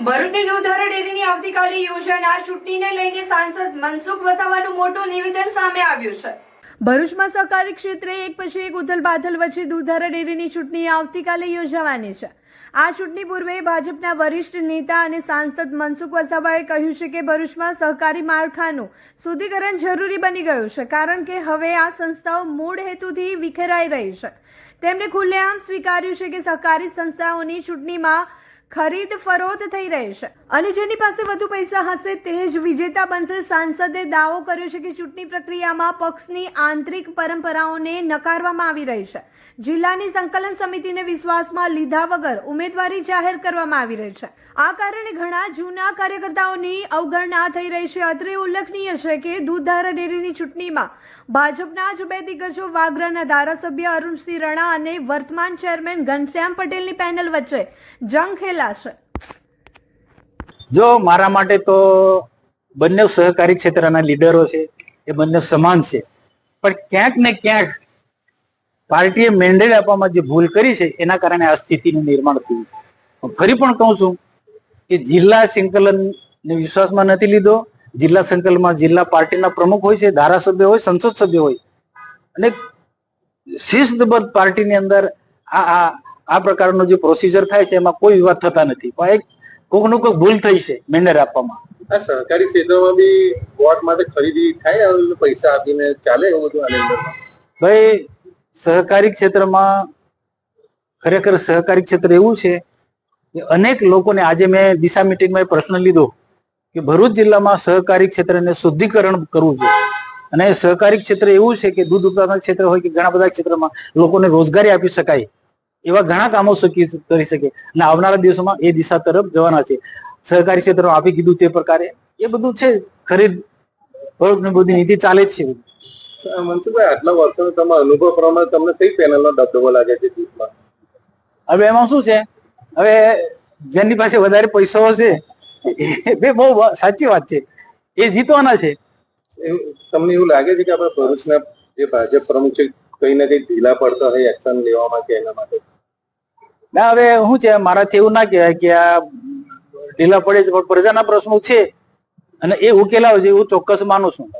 ભરૂચની દૂધધારા ડેરીની આવતીકાલે યોજાનાર ચૂંટણીને લઈને સાંસદ મનસુખ વસાવાનું મોટું નિવેદન સામે આવ્યું છે. ભરૂચમાં સહકારી ક્ષેત્રે એક પછી એક ઉથલ પાથલ વચ્ચે દૂધારા ડેરીની ચૂંટણી આવતીકાલે યોજાવાની છે. આ ચૂંટણી પૂર્વે ભાજપના વરિષ્ઠ નેતા અને સાંસદ મનસુખ વસાવાએ કહ્યું છે કે ભરૂચમાં સહકારી માળખાનું શુદ્ધિકરણ જરૂરી બની ગયું છે, કારણ કે હવે આ સંસ્થાઓ મૂળ હેતુથી વિખેરાઈ રહી છે. તેમણે ખુલ્લેઆમ સ્વીકાર્યું છે કે સહકારી સંસ્થાઓની ચૂંટણીમાં ખરીદ ફરોત થઈ રહી છે. અને જેની પાસે વધુ પૈસા હશે તે જ વિજેતા બનશે. સાંસદે દાવો કર્યો છે કે ચૂંટણી પ્રક્રિયામાં પક્ષની આંતરિક પરંપરાઓને નકારવામાં આવી રહી છે. જિલ્લાની સંકલન સમિતિને વિશ્વાસમાં લીધા વગર ઉમેદવારી જાહેર કરવામાં આવી રહી છે. આ કારણે ઘણા જૂના કાર્યકર્તાઓની અવગણના થઈ રહી છે. અત્રે ઉલ્લેખનીય છે કે દૂધધારા ડેરીની ચૂંટણીમાં ભાજપના જ બે દિગ્ગજો, વાગરાના ધારાસભ્ય અરુણસિંહ રણા અને વર્તમાન ચેરમેન ઘનશ્યામ પટેલની પેનલ વચ્ચે જંગ ખેલાશે જો મારા માટે તો બંને સહકારી ક્ષેત્રના લીડરો છે, એ બંને સમાન છે. પણ ક્યાંક ને ક્યાંક પાર્ટીએ મેન્ડેટ આપવામાં જે ભૂલ કરી છે, એના કારણે આ સ્થિતિનું નિર્માણ થયું. ફરી પણ કહું છું કે જિલ્લા સંકલન ને વિશ્વાસમાં નથી લીધો. જિલ્લા સંકલનમાં જિલ્લા પાર્ટીના પ્રમુખ હોય છે, ધારાસભ્ય હોય, સંસદ સભ્ય હોય. અને શિસ્તબદ્ધ પાર્ટીની અંદર આ આ આ પ્રકારનો જે પ્રોસિજર થાય છે એમાં કોઈ વિવાદ થતા નથી. પણ એક કોકનું કોઈક ભૂલ થઈ છે મેનર આપવામાં. આ સહકારી ક્ષેત્રમાં બી વોટ માટે ખરીદી થાય પૈસા આપીને ચાલે એવું બધું આની ભાઈ સહકારી ક્ષેત્રમાં ખરેખર સહકારી ક્ષેત્ર એવું છે કે અનેક લોકોને આજે મેં દિશા મિટિંગમાં પ્રશ્ન લીધો કે ભરૂચ જિલ્લામાં સહકારી ક્ષેત્રને શુદ્ધિકરણ કરવું જોઈએ. અને સહકારી ક્ષેત્ર એવું છે કે દૂધ ઉત્પાદન ક્ષેત્ર હોય કે ઘણા બધા ક્ષેત્રમાં લોકોને રોજગારી આપી શકાય. એવા ઘણા કામો શકી કરી શકે. અને આવનારા દિવસોમાં એ દિશા તરફ જવાના છે. સહકારી ક્ષેત્ર આપી કીધું તે પ્રકારે. એ બધું છે ખરીદ બધી નીતિ ચાલે જ છે. મનસુખભાઈ આટલા વર્ષોનો તમારા અનુભવ પ્રમાણે તમને કઈ પેનલનો દબદબો લાગે છે જીતમાં? હવે એમાં શું છે? હવે જેની પાસે વધારે પૈસાઓ છે બે બહુ સાચી વાત છે. એ જીતવાના છે. તમને એવું લાગે છે કે આપણા ભરૂચના જે ભાજપ પ્રમુખ છે કઈ ને કઈ ઢીલા પડતા હોય એક્શન લેવામાં કે એના માટે? ના, હવે શું છે, મારાથી એવું ના કહેવાય કે આ ઢીલા પડે છે, પણ પ્રજાના પ્રશ્નો છે. અને એ ઉકેલાવે છે, એવું ચોક્કસ માનું છું.